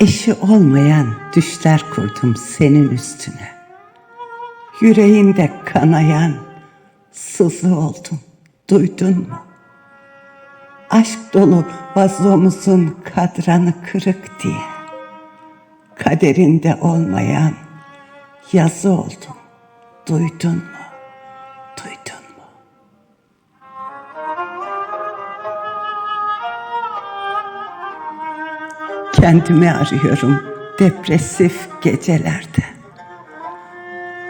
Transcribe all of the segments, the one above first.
Eşi olmayan düşler kurdum senin üstüne. Yüreğinde kanayan sızı oldum, duydun mu? Aşk dolu vazomuzun kadranı kırık diye. Kaderinde olmayan yazı oldum, duydun mu? Kendimi arıyorum depresif gecelerde.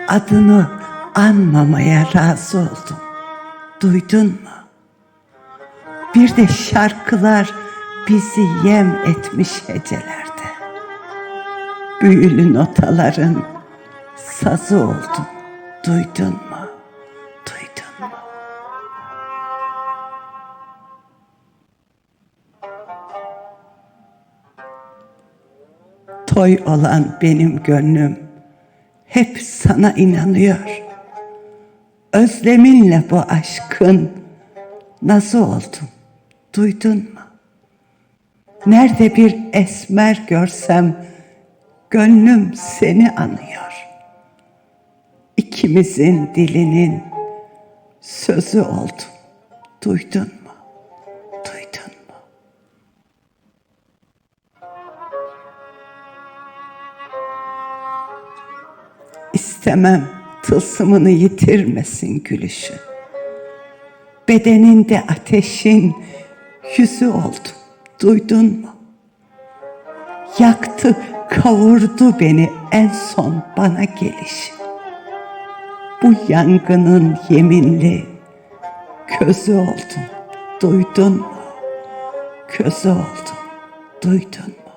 Adını anmamaya razı oldum. Duydun mu? Bir de şarkılar bizi yem etmiş hecelerde. Büyülü notaların sazı oldum. Duydun mu? Toy olan benim gönlüm hep sana inanıyor. Özleminle bu aşkın nasıl oldum? Duydun mu? Nerede bir esmer görsem gönlüm seni anıyor. İkimizin dilinin sözü oldum. Duydun mu? İstemem tılsımını yitirmesin gülüşün. Bedeninde ateşin yüzü oldum. Duydun mu? Yaktı, kavurdu beni en son bana gelişin. Bu yangının yeminli közü oldum. Duydun mu? Közü oldum. Duydun mu?